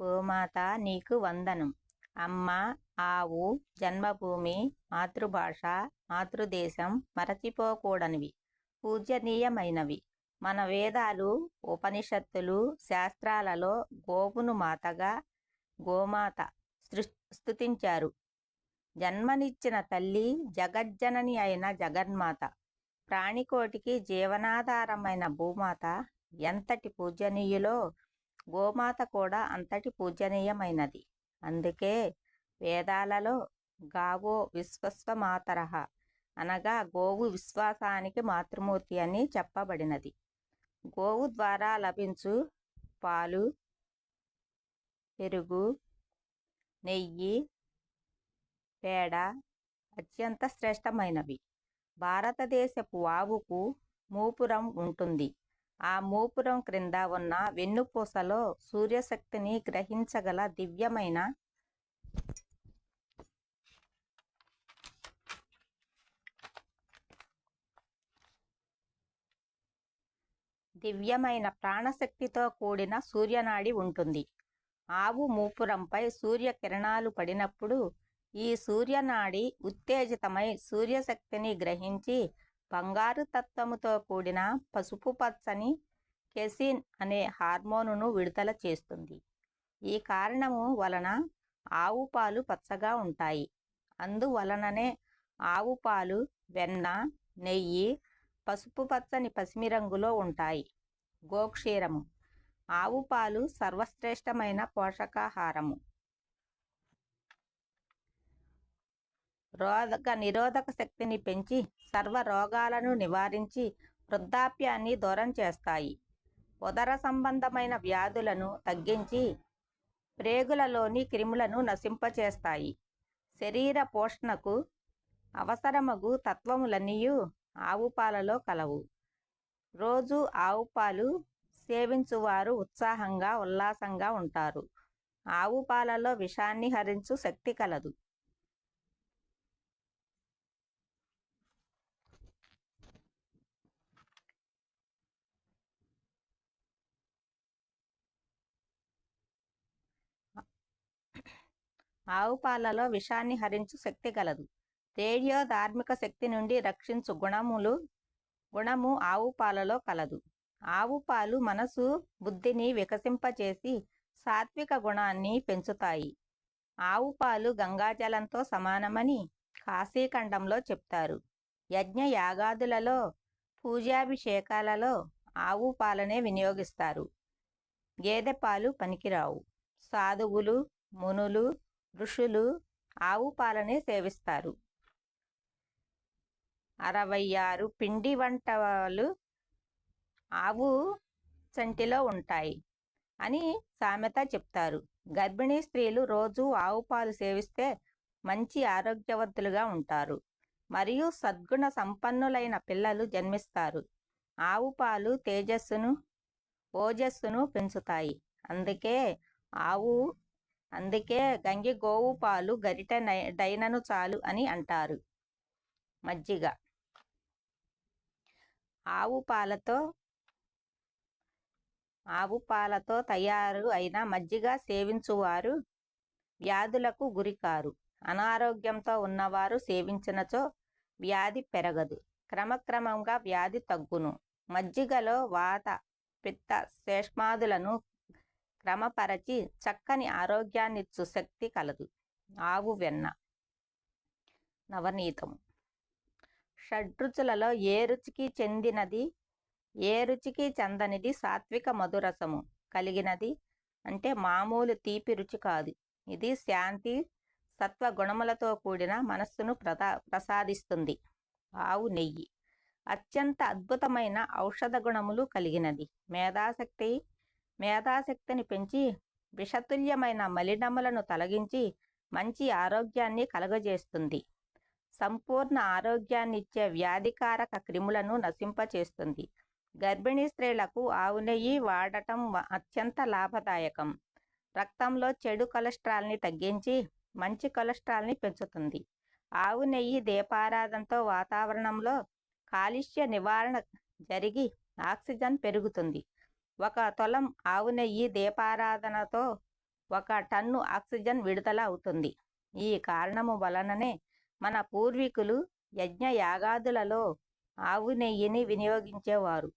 గోమాత నీకు వందనం. అమ్మ ఆవు జన్మభూమి మాతృభాష మాతృదేశం మరచిపోకూడనివి. పూజనీయమైనవి మన వేదాలు ఉపనిషత్తులు శాస్త్రాలలో గోవును మాతగా గోమాత స్తుతించారు. జన్మనిచ్చిన తల్లి జగజ్జనని అయిన జగన్మాత. ప్రాణికోటికి జీవనాధారమైన భూమాత ఎంతటి పూజనీయులో గోమాత కూడా అంతటి పూజనీయమైనది. అందుకే వేదాలలో గావో విశ్వస్వమాతరః అనగా గోవు విశ్వాసానికి మాతృమూర్తి అని చెప్పబడినది. గోవు ద్వారా లభించు పాలు పెరుగు నెయ్యి పేడ అత్యంత శ్రేష్టమైనవి. భారతదేశపు ఆవుకు మూపురం ఉంటుంది. ఆ మూపురం క్రింద ఉన్న వెన్నుపూసలో సూర్యశక్తిని గ్రహించగల దివ్యమైన దివ్యమైన ప్రాణశక్తితో కూడిన సూర్యనాడి ఉంటుంది. ఆవు మూపురంపై సూర్యకిరణాలు పడినప్పుడు ఈ సూర్యనాడి ఉత్తేజితమై సూర్యశక్తిని గ్రహించి బంగారు తత్వముతో కూడిన పసుపు పచ్చని కెసిన్ అనే హార్మోనును విడుదల చేస్తుంది. ఈ కారణము వలన ఆవు పాలు పచ్చగా ఉంటాయి. అందువలననే ఆవు పాలు వెన్న నెయ్యి పసుపు పచ్చని పసిమి రంగులో ఉంటాయి. గోక్షీరము. ఆవు పాలు సర్వశ్రేష్టమైన పోషకాహారము. రోగ నిరోధక శక్తిని పెంచి సర్వ రోగాలను నివారించి వృద్ధాప్యాన్ని దూరం చేస్తాయి. ఉదర సంబంధమైన వ్యాధులను తగ్గించి ప్రేగులలోని క్రిములను నశింపచేస్తాయి. శరీర పోషణకు అవసరమగు తత్వములన్నీయు ఆవు పాలలో కలవు. రోజు ఆవు పాలు సేవించువారు ఉత్సాహంగా ఉల్లాసంగా ఉంటారు. ఆవు పాలలో విషాన్ని హరించు శక్తి కలదు. ఆవు పాలలో విషాన్ని హరించు శక్తి కలదు రేడియో ధార్మిక శక్తి నుండి రక్షించు గుణములు గుణము ఆవు పాలలో కలదు. ఆవు పాలు మనసు బుద్ధిని వికసింపచేసి సాత్విక గుణాన్ని పెంచుతాయి. ఆవు పాలు గంగాజలంతో సమానమని కాశీఖండంలో చెప్తారు. యజ్ఞ యాగాదులలో పూజాభిషేకాలలో ఆవు పాలనే వినియోగిస్తారు. గేదె పాలు పనికిరావు. సాధువులు మునులు ఋషులు ఆవు పాలనే సేవిస్తారు. అరవై ఆరు పిండి వంటలు ఆవు చంటిలో ఉంటాయి అని సామెత చెప్తారు. గర్భిణీ స్త్రీలు రోజు ఆవు పాలు సేవిస్తే మంచి ఆరోగ్యవంతులుగా ఉంటారు. మరియు సద్గుణ సంపన్నులైన పిల్లలు జన్మిస్తారు. ఆవు పాలు తేజస్సును ఓజస్సును పెంచుతాయి. అందుకే ఆవు అందుకే గంగి గోవు పాలు గరిటె నై- డైనను చాలు అని అంటారు. మజ్జిగ. ఆవు పాలతో ఆవు పాలతో తయారు అయిన మజ్జిగ సేవించువారు వ్యాధులకు గురికారు. అనారోగ్యంతో ఉన్నవారు సేవించినచో వ్యాధి పెరగదు. క్రమక్రమంగా వ్యాధి తగ్గును. మజ్జిగలో వాత పిత్త శేష్మాదులను క్రమపరచి చక్కని ఆరోగ్యాన్నిచ్చు శక్తి కలదు. ఆవు వెన్న. నవనీతము షడ్రుచులలో ఏ రుచికి చెందినది? ఏ రుచికి చెందనిది? సాత్విక మధురసము కలిగినది? అంటే మామూలు తీపి రుచి కాదు. ఇది శాంతి సత్వ గుణములతో కూడిన మనస్సును ప్రదా ప్రసాదిస్తుంది. ఆవు నెయ్యి. అత్యంత అద్భుతమైన ఔషధ గుణములు కలిగినది. మేధాశక్తి మేధాశక్తిని పెంచి విషతుల్యమైన మలినములను తొలగించి మంచి ఆరోగ్యాన్ని కలగజేస్తుంది. సంపూర్ణ ఆరోగ్యాన్నిచ్చే వ్యాధికారక క్రిములను నశింపచేస్తుంది. గర్భిణీ స్త్రీలకు ఆవు నెయ్యి వాడటం అత్యంత లాభదాయకం. రక్తంలో చెడు కొలెస్ట్రాల్ని తగ్గించి మంచి కొలెస్ట్రాల్ని పెంచుతుంది. ఆవు నెయ్యి దీపారాధనతో వాతావరణంలో కాలుష్య నివారణ జరిగి ఆక్సిజన్ పెరుగుతుంది. ఒక తొలం ఆవు నెయ్యి దీపారాధనతో ఒక టన్ను ఆక్సిజన్ విడుదల అవుతుంది. ఈ కారణము వలననే మన పూర్వీకులు యజ్ఞ యాగాదులలో ఆవు నెయ్యిని వినియోగించేవారు.